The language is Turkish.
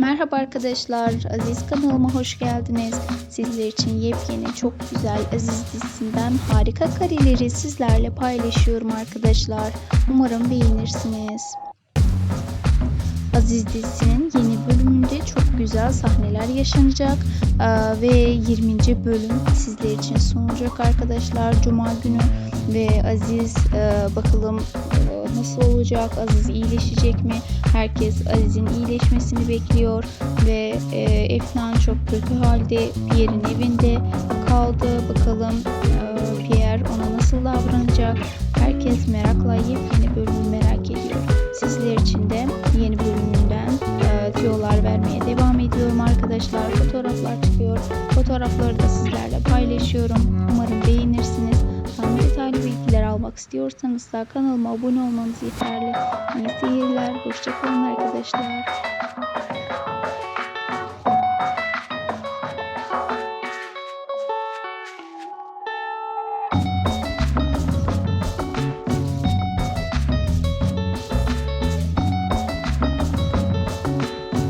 Merhaba arkadaşlar, Aziz kanalıma hoş geldiniz. Sizler için yepyeni, çok güzel Aziz dizisinden harika kareleri sizlerle paylaşıyorum arkadaşlar. Umarım beğenirsiniz. Aziz dizisinin yeni güzel sahneler yaşanacak. Ee, ve 20. bölüm sizler için sunulacak arkadaşlar. Cuma günü ve Aziz e, bakalım e, nasıl olacak? Aziz iyileşecek mi? Herkes Aziz'in iyileşmesini bekliyor ve e, Efnan çok kötü halde Pierre'in evinde kaldı. Bakalım Pierre ona nasıl davranacak? Herkes merakla yepyeni bölümü merak ediyor. Sizler için de yeni bölümünden tüyolar arkadaşlar. Fotoğraflar çıkıyor. Fotoğrafları da sizlerle paylaşıyorum. Umarım beğenirsiniz. Tam detaylı bilgiler almak istiyorsanız da kanalıma abone olmanız yeterli. İyi seyirler. Hoşçakalın arkadaşlar.